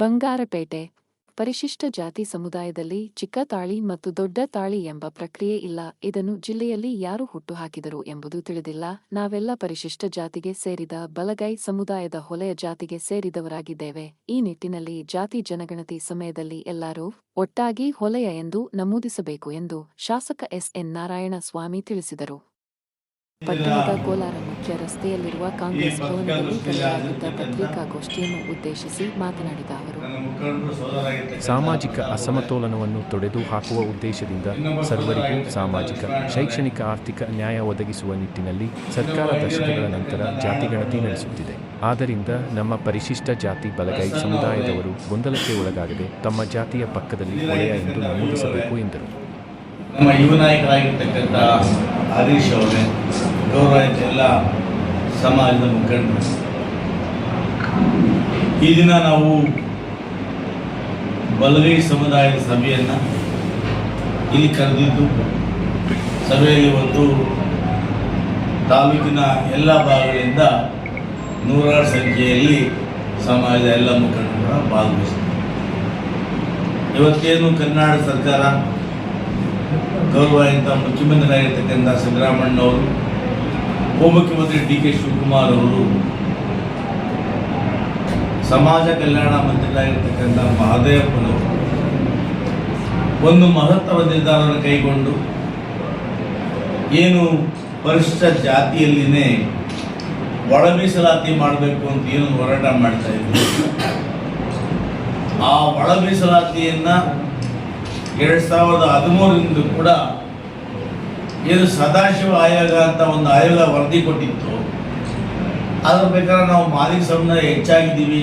ಬಂಗಾರಪೇಟೆ, ಪರಿಶಿಷ್ಟ ಜಾತಿ ಸಮುದಾಯದಲ್ಲಿ ಚಿಕ್ಕ ತಾಳಿ ಮತ್ತು ದೊಡ್ಡ ತಾಳಿ ಎಂಬ ಪ್ರಕ್ರಿಯೆ ಇಲ್ಲ. ಇದನ್ನು ಜಿಲ್ಲೆಯಲ್ಲಿ ಯಾರು ಹುಟ್ಟುಹಾಕಿದರು ಎಂಬುದು ತಿಳಿದಿಲ್ಲ. ನಾವೆಲ್ಲ ಪರಿಶಿಷ್ಟ ಜಾತಿಗೆ ಸೇರಿದ ಬಲಗೈ ಸಮುದಾಯದ ಹೊಲೆಯ ಜಾತಿಗೆ ಸೇರಿದವರಾಗಿದ್ದೇವೆ. ಈ ನಿಟ್ಟಿನಲ್ಲಿ ಜಾತಿ ಜನಗಣತಿ ಸಮಯದಲ್ಲಿ ಎಲ್ಲರೂ ಒಟ್ಟಾಗಿ ಹೊಲೆಯ ಎಂದು ನಮೂದಿಸಬೇಕು ಎಂದು ಶಾಸಕ ಎಸ್ ಎನ್ ನಾರಾಯಣ ಸ್ವಾಮಿ ತಿಳಿಸಿದರು. ಪಟ್ಟಣದ ಕೋಲಾರ ಮುಖ್ಯ ರಸ್ತೆಯಲ್ಲಿರುವ ಕಾಂಗ್ರೆಸ್ ಭವನದಲ್ಲಿ ಕರೆಯಲಾಗಿದ್ದ ಪತ್ರಿಕಾಗೋಷ್ಠಿಯನ್ನು ಉದ್ದೇಶಿಸಿ ಮಾತನಾಡಿದ ಅವರು. ಸಾಮಾಜಿಕ ಅಸಮತೋಲನವನ್ನು ತೊಡೆದು ಹಾಕುವ ಉದ್ದೇಶದಿಂದ ಸರ್ವರಿಗೂ ಸಾಮಾಜಿಕ ಶೈಕ್ಷಣಿಕ ಆರ್ಥಿಕ ನ್ಯಾಯ ಒದಗಿಸುವ ನಿಟ್ಟಿನಲ್ಲಿ ಸರ್ಕಾರ ದಶಕಗಳ ನಂತರ ಜಾತಿಗಣತಿ ನಡೆಸುತ್ತಿದೆ. ಆದ್ದರಿಂದ ನಮ್ಮ ಪರಿಶಿಷ್ಟ ಜಾತಿ ಬಲಗೈ ಸಮುದಾಯದವರು ಗೊಂದಲಕ್ಕೆ ಒಳಗಾಗದೆ ತಮ್ಮ ಜಾತಿಯ ಪಕ್ಕದಲ್ಲಿ ಒಳೆಯ ಎಂದು ನಮೂದಿಸಬೇಕು ಎಂದರು. ನಮ್ಮ ಯುವ ನಾಯಕರಾಗಿರ್ತಕ್ಕಂಥ ಹರೀಶ್ ಅವರೇ ಗೌರವಾನ್ವಿತ ಎಲ್ಲ ಸಮಾಜದ ಮುಖಂಡರು. ಈ ದಿನ ನಾವು ಬಲಗೈ ಸಮುದಾಯದ ಸಭೆಯನ್ನು ಇಲ್ಲಿ ಕರೆದಿದ್ದು, ಸಭೆಯಲ್ಲಿ ಒಂದು ತಾಲೂಕಿನ ಎಲ್ಲ ಭಾಗಗಳಿಂದ ನೂರಾರು ಸಂಖ್ಯೆಯಲ್ಲಿ ಸಮಾಜದ ಎಲ್ಲ ಮುಖಂಡರು ಭಾಗವಹಿಸಿದ್ದಾರೆ ಇವತ್ತೇನು ಕರ್ನಾಟಕ ಸರ್ಕಾರ ಗೌರವಾನ್ವಿತ ಮುಖ್ಯಮಂತ್ರಿಯಾಗಿರ್ತಕ್ಕಂಥ ಸಿದ್ದರಾಮಣ್ಣವರು ಉಪಮುಖ್ಯಮಂತ್ರಿ ಡಿ ಕೆ ಶಿವಕುಮಾರ್ ಅವರು, ಸಮಾಜ ಕಲ್ಯಾಣ ಮಂತ್ರಿಗಳಾಗಿರ್ತಕ್ಕಂಥ ಮಹದೇವಪ್ಪನವರು ಒಂದು ಮಹತ್ವದ ನಿರ್ಧಾರವನ್ನು ಕೈಗೊಂಡು ಏನು ಪರಿಶಿಷ್ಟ ಜಾತಿಯಲ್ಲಿನೇ ಒಳ ಮೀಸಲಾತಿ ಮಾಡಬೇಕು ಅಂತ ಏನು ಹೋರಾಟ ಮಾಡ್ತಾ ಇದ್ರು. ಆ ಒಳ ಮೀಸಲಾತಿಯನ್ನು ಎರಡು ಸಾವಿರದ ಹದಿಮೂರರಿಂದ ಕೂಡ ಏನು ಸದಾಶಿವ ಆಯೋಗ ಅಂತ ಒಂದು ಆಯೋಗ ವರದಿ ಕೊಟ್ಟಿತ್ತು. ಅದ್ರ ಪ್ರಕಾರ ನಾವು ಮಾಲಿಕ ಸಮುದಾಯ ಹೆಚ್ಚಾಗಿದ್ದೀವಿ.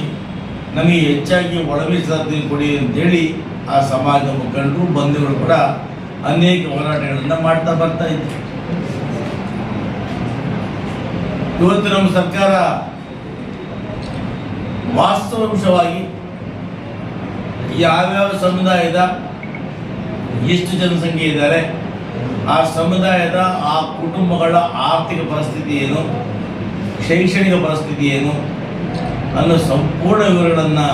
ನಮಗೆ ಹೆಚ್ಚಾಗಿ ಒಳ ಕೊಡಿ ಅಂತೇಳಿ ಆ ಸಮಾಜದ ಮುಖಂಡರು, ಬಂಧುಗಳು ಕೂಡ ಅನೇಕ ಹೋರಾಟಗಳನ್ನು ಮಾಡ್ತಾ ಬರ್ತಾ ಇದ್ರು. ಇವತ್ತು ನಮ್ಮ ಸರ್ಕಾರ ವಾಸ್ತವಾಂಶವಾಗಿ ಯಾವ್ಯಾವ ಸಮುದಾಯದ ಎಷ್ಟು ಜನಸಂಖ್ಯೆ ಇದ್ದಾರೆ? ಆ ಸಮುದಾಯದ ಆ ಕುಟುಂಬಗಳ ಆರ್ಥಿಕ ಪರಿಸ್ಥಿತಿ ಏನು? ಶೈಕ್ಷಣಿಕ ಪರಿಸ್ಥಿತಿ ಏನು? ಅನ್ನೋ ಸಂಪೂರ್ಣ ವಿವರಗಳನ್ನು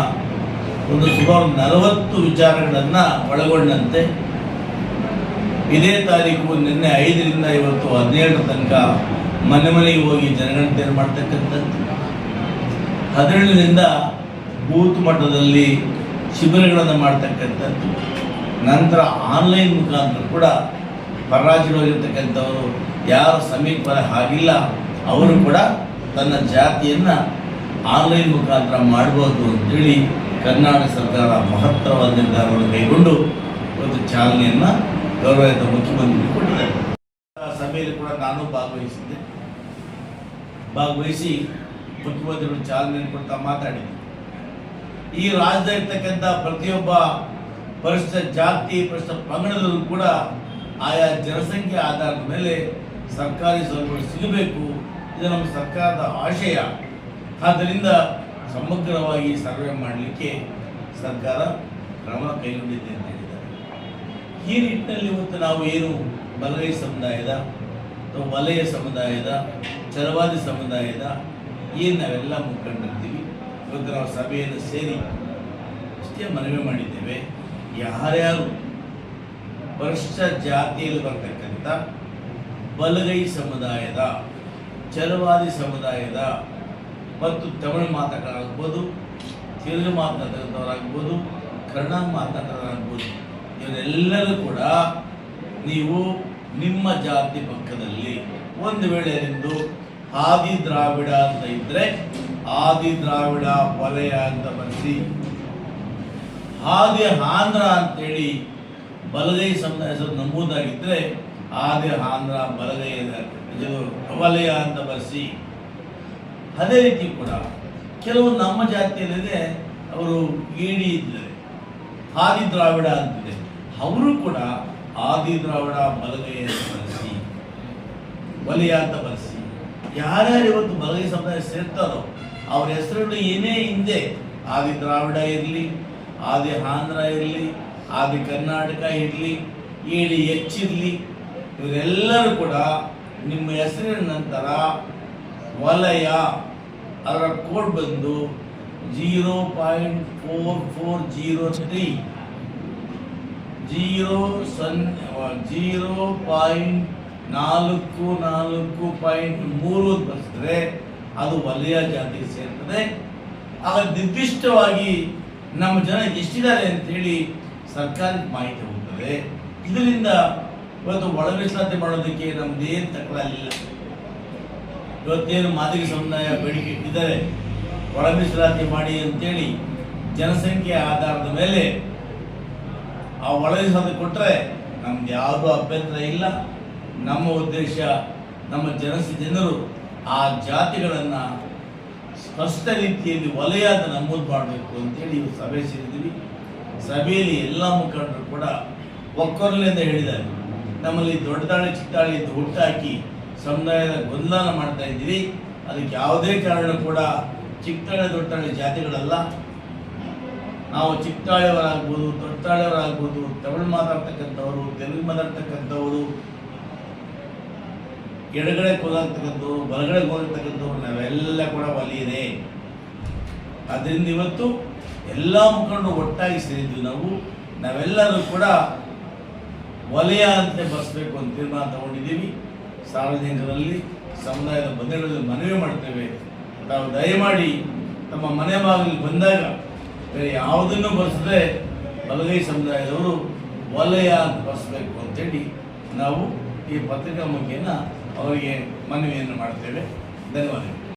ಒಂದು ಸುಮಾರು ನಲವತ್ತು ವಿಚಾರಗಳನ್ನು ಒಳಗೊಂಡಂತೆ ಇದೇ ತಾರೀಕು ನಿನ್ನೆ ಐದರಿಂದ ಇವತ್ತು ಹದಿನೇಳರ ತನಕ ಮನೆ ಮನೆಗೆ ಹೋಗಿ ಜನಗಣತಿಯನ್ನು ಮಾಡ್ತಕ್ಕಂಥದ್ದು? ಹದಿನೇಳರಿಂದ ಬೂತ್ ಮಟ್ಟದಲ್ಲಿ ಶಿಬಿರಗಳನ್ನು ಮಾಡ್ತಕ್ಕಂಥದ್ದು. ನಂತರ ಆನ್ಲೈನ್ ಮುಖಾಂತರ ಕೂಡ ಪರಾಜಿತವಾಗಿರ್ತಕ್ಕಂಥವರು ಯಾರು ಸಮೀಪ ಆಗಿಲ್ಲ, ಅವರು ಕೂಡ ತನ್ನ ಜಾತಿಯನ್ನು ಆನ್ಲೈನ್ ಮುಖಾಂತರ ಮಾಡ್ಬೋದು ಅಂತೇಳಿ ಕರ್ನಾಟಕ ಸರ್ಕಾರ ಮಹತ್ತರವಾದ ನಿರ್ಧಾರವನ್ನು ಕೈಗೊಂಡು ಇವತ್ತು ಚಾಲನೆಯನ್ನು ಗೌರವಿತ ಮುಖ್ಯಮಂತ್ರಿ ಕೊಟ್ಟಿದ್ದಾರೆ. ಸಭೆಯಲ್ಲಿ ಕೂಡ ನಾನು ಭಾಗವಹಿಸಿದ್ದೆ. ಭಾಗವಹಿಸಿ ಮುಖ್ಯಮಂತ್ರಿಗಳು ಚಾಲನೆಯನ್ನು ಕೊಡ್ತಾ ಮಾತಾಡಿದ್ದೆ. ಈ ರಾಜ್ಯದಲ್ಲಿರ್ತಕ್ಕಂಥ ಪ್ರತಿಯೊಬ್ಬ ಪರಿಶಿಷ್ಟ ಜಾತಿ ಪರಿಶಿಷ್ಟ ಪಂಗಡದಲ್ಲೂ ಕೂಡ ಆಯಾ ಜನಸಂಖ್ಯೆ ಆಧಾರದ ಮೇಲೆ ಸರ್ಕಾರಿ ಸೌಲಭ್ಯಗಳು ಸಿಗಬೇಕು. ಇದು ನಮ್ಮ ಸರ್ಕಾರದ ಆಶಯ. ಆದ್ದರಿಂದ ಸಮಗ್ರವಾಗಿ ಸರ್ವೆ ಮಾಡಲಿಕ್ಕೆ ಸರ್ಕಾರ ಕ್ರಮ ಕೈಗೊಂಡಿದೆ ಅಂತ ಹೇಳಿದ್ದಾರೆ. ಈ ನಿಟ್ಟಿನಲ್ಲಿ ಇವತ್ತು ನಾವು ಏನು ಬಲಗೈ ಸಮುದಾಯದ ಅಥವಾ ವಲಯ ಸಮುದಾಯದ ಚರವಾದಿ ಸಮುದಾಯದ, ಏನು ನಾವೆಲ್ಲ ಮುಖಂಡಿರ್ತೀವಿ ಇವತ್ತು ನಾವು ಸಭೆಯನ್ನು ಸೇರಿ ಅಷ್ಟೇ ಮನವಿ ಮಾಡಿದ್ದೇವೆ. ಯಾರ್ಯಾರು ಭ್ರಷ್ಟ ಜಾತಿಯಲ್ಲಿ ಬರ್ತಕ್ಕಂಥ ಬಲಗೈ ಸಮುದಾಯದ ಚಲವಾದಿ ಸಮುದಾಯದ ಮತ್ತು ತಮಿಳು ಮಾತನಾಡಲಾಗ್ಬೋದು ತೆಲುಗು ಮಾತನಾಡ್ತಕ್ಕಂಥವರಾಗ್ಬೋದು ಕನ್ನಡ ಮಾತನಾಡಲಾಗ್ಬೋದು ಇವರೆಲ್ಲರೂ ಕೂಡ ನೀವು ನಿಮ್ಮ ಜಾತಿ ಪಕ್ಕದಲ್ಲಿ ಒಂದು ವೇಳೆ ನಿಮ್ಮದು ಆದಿ ದ್ರಾವಿಡ ಅಂತ ಇದ್ದರೆ ಆದಿ ದ್ರಾವಿಡ ವಲಯ ಅಂತ ಬರೆಸಿ ಆದಿ ಆಂಧ್ರ ಅಂತೇಳಿ ಬಲಗೈ ಸಮುದಾಯ ಹೆಸರು ನಮೂದಾಗಿದ್ದರೆ ಆದಿ ಆಂಧ್ರ ಬಲಗೈ ಕವಲಯ ವಲಯ ಅಂತ ಬರೆಸಿ. ಅದೇ ರೀತಿ ಕೂಡ ಕೆಲವು ನಮ್ಮ ಜಾತಿಯಲ್ಲಿದೆ, ಅವರು ಏಡಿ ಇದ್ದಾರೆ ಆದಿ ದ್ರಾವಿಡ ಅಂತಿದೆ. ಅವರು ಕೂಡ ಆದಿ ದ್ರಾವಿಡ, ಬಲಗೈ ಅಂತ ಬರೆಸಿ. ವಲಯ ಅಂತ ಬರೆಸಿ. ಯಾರ್ಯಾರು ಇವತ್ತು ಬಲಗೈ ಸಮುದಾಯ ಸೇರ್ತಾರೋ, ಅವ್ರ ಹೆಸರುಗಳು ಏನೇ ಹಿಂದೆ ಆದಿ ದ್ರಾವಿಡ ಇರಲಿ ಆದಿ ಆಂಧ್ರ ಇರಲಿ, ಆದಿ ಕರ್ನಾಟಕ ಇರಲಿ ಏಳಿ ಹೆಚ್ಚಿರಲಿ, ಇವರೆಲ್ಲರೂ ಕೂಡ ನಿಮ್ಮ ಹೆಸರಿನ ನಂತರ ವಲಯ ಅದರ ಕೋಡ್ ಬಂದು zero point four four zero three. Zero ಸೊನ್ನೆ ಜೀರೋ ಪಾಯಿಂಟ್ ನಾಲ್ಕು ನಾಲ್ಕು ಪಾಯಿಂಟ್ ಮೂರು ಬರೆಸಿದ್ರೆ ಅದು ವಲಯ ಜಾತಿಗೆ ಸೇರ್ತದೆ. ಆಗ ನಿರ್ದಿಷ್ಟವಾಗಿ ನಮ್ಮ ಜನ ಎಷ್ಟಿದ್ದಾರೆ ಅಂತೇಳಿ ಸರ್ಕಾರಕ್ಕೆ ಮಾಹಿತಿ ಹೋಗ್ತದೆ. ಇದರಿಂದ ಇವತ್ತು ಒಳ ಮೀಸಲಾತಿ ಮಾಡೋದಕ್ಕೆ ನಮ್ದೇನು ತಕರಾಲಿಲ್ಲ ಇವತ್ತೇನು ಮಾದರಿ ಸಮುದಾಯ ಬೇಡಿಕೆ ಇಟ್ಟಿದ್ದಾರೆ. ಒಳ ಮಾಡಿ ಅಂತೇಳಿ ಜನಸಂಖ್ಯೆ ಆಧಾರದ ಮೇಲೆ ಆ ಒಳ ಕೊಟ್ಟರೆ ನಮ್ದು ಯಾವುದೂ ಅಭ್ಯಂತರ ಇಲ್ಲ. ನಮ್ಮ ಉದ್ದೇಶ ನಮ್ಮ ಜನಸ ಜನರು ಆ ಜಾತಿಗಳನ್ನು ಸ್ಪಷ್ಟ ರೀತಿಯಲ್ಲಿ ವಲಯ ಅದನ್ನು ನಮೂದು ಮಾಡಬೇಕು ಅಂತೇಳಿ ಇವತ್ತು ಸಭೆ ಸೇರಿದ್ದೀವಿ. ಸಭೆಯಲ್ಲಿ ಎಲ್ಲ ಮುಖಂಡರು ಕೂಡ ಒಕ್ಕೊರಲಿಂದ ಹೇಳಿದ್ದಾರೆ. ನಮ್ಮಲ್ಲಿ ದೊಡ್ಡದಾಳಿ ಚಿತ್ತಾಳಿ ಅಂತ ಹುಟ್ಟಾಕಿ ಸಮುದಾಯದ ಗೊಂದಲ ಮಾಡ್ತಾ ಇದ್ದೀವಿ. ಅದಕ್ಕೆ ಯಾವುದೇ ಕಾರಣ ಕೂಡ ಚಿಕ್ಕತಾಳೆ ದೊಡ್ಡತಾಳೆ ಜಾತಿಗಳಲ್ಲ. ನಾವು ಚಿಕ್ಕತಾಳೆಯವರಾಗ್ಬೋದು ದೊಡ್ಡತಾಳೆಯವರಾಗ್ಬೋದು ತಮಿಳು ಮಾತಾಡ್ತಕ್ಕಂಥವರು, ತೆಲುಗು ಮಾತಾಡ್ತಕ್ಕಂಥವ್ರು ಎಡಗಡೆ ಕೂಲಾಗ್ತಕ್ಕಂಥವ್ರು ಬಲಗಡೆ ಕೂಲಾಗ್ತಕ್ಕಂಥವ್ರು ನಾವೆಲ್ಲ ಕೂಡ ಒಲಿಯಿದೆ. ಅದರಿಂದ ಇವತ್ತು ಎಲ್ಲ ಮುಖಂಡರು ಒಟ್ಟಾಗಿ ಸೇರಿದ್ವಿ ನಾವು. ನಾವೆಲ್ಲರೂ ಕೂಡ ವಲಯ ಅಂತ ಬರೆಸಬೇಕು ಅಂತ ತೀರ್ಮಾನ ತಗೊಂಡಿದ್ದೀವಿ. ಸಾರ್ವಜನಿಕರಲ್ಲಿ, ಸಮುದಾಯದ ಬಂಧುಗಳಲ್ಲಿ ಮನವಿ ಮಾಡ್ತೇವೆ. ತಾವು ದಯಮಾಡಿ ತಮ್ಮ ಮನೆ ಬಾಗಿಲು ಬಂದಾಗ ಬೇರೆ ಯಾವುದನ್ನು ಬರೆಸದೆ ಬಲಗೈ ಸಮುದಾಯದವರು ವಲಯ ಅಂತ ಬರೆಸಬೇಕು ಅಂತೇಳಿ ನಾವು ಈ ಪತ್ರಿಕಾ ಮುಖೇನ ಅವರಿಗೆ ಮನವಿಯನ್ನು ಮಾಡ್ತೇವೆ ಧನ್ಯವಾದಗಳು.